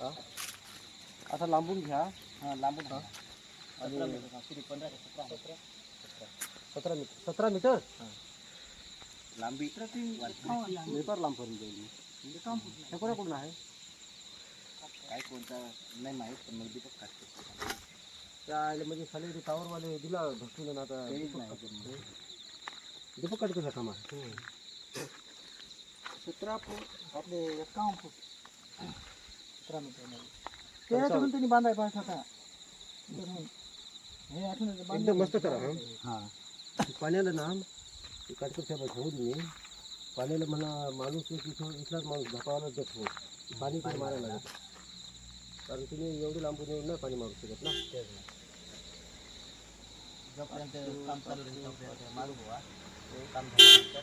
हा? आता लांबून घ्या. हा लांबून घ्या. आणि सतरा पंधरा सतरा? मीटर? सतरा मीटर. सतरा मीटर? लांबी मीटर लांब करून जाईल मी. हे कोणाकडून आहे? काय कोणता नाही माहीत पण मग दीपक काढतो. त्या म्हणजे खाली ते टावरवाले दिला ढकलून आता दीपक काढतो. काम आहे सतरा फूट. आपले एकावन्न फूट. सतरा ते आठवून त्यांनी बांधाय पाहिजे होता. हे आठवून एकदम मस्त करा हा हा. पाण्याला ना काटकर साहेब ठेवू दे पाण्याला मला माणूस इथं इथलाच माणूस धपावाला देत हो पाणी पण मारायला लागत. कारण तुम्ही एवढी लांबून येऊन नाही पाणी मारू शकत ना. जोपर्यंत काम चालू मारू बुवा. ते काम झाल्यानंतर.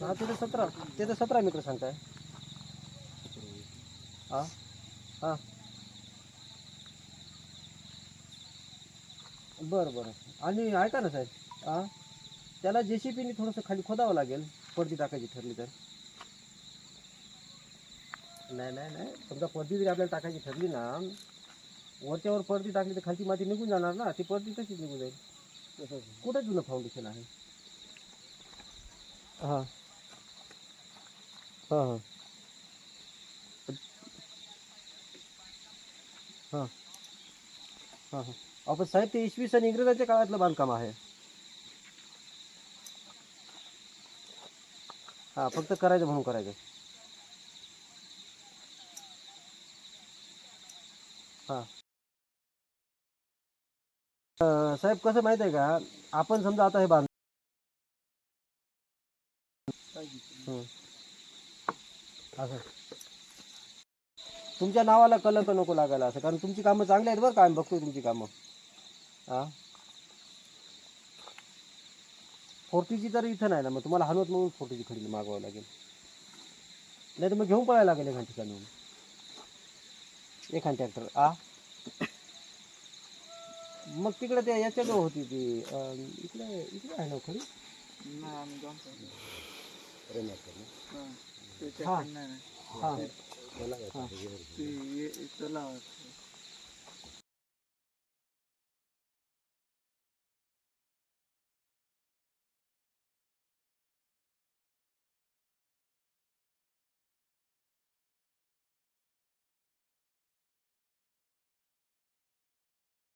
हा तिथे सतरा. तिथे सतरा मीटर सांगताय. हा? हा. बरं बरं. आणि ऐका ना साहेब हा? त्याला जे सी पीने थोडंसं खाली खोदावं लागेल पडदी टाकायची ठरली तर. नाही नाही नाही. समजा पडदी जरी आपल्याला टाकायची ठरली ना वरच्यावर पडदी टाकली तर खालची माती निघून जाणार ना. ती पडदी तशीच निघून जाईल. कुठं जुनं फाउंडेशन आहे? हां. हां हां. हां. हां हां. आपण साहेब ते इसवी सन इंग्रजाच्या काळातलं बांधकाम आहे. हां फक्त करायचं म्हणून करायचं. हां. साहेब कसं माहिती आहे का? आपण समजा आता हे बांध असं. तुमच्या नावाला कलंक नको लागायला असं कारण तुमची कामं चांगली आहेत बरं का आम्ही बघतोय तुमची कामं. हां फोर्टीची तर इथं नाही ना मग तुम्हाला हलवत म्हणून फोर्टीची खडी मागवावं लागेल. नाही तर मग घेऊन पळायला लागेल एखाद ठिकाणी एखाद ट्रॅक्टर आ? मग तिकडे त्या याच्याजवळ होती ती इकडे इकडे आहे ना खडी हां हां हां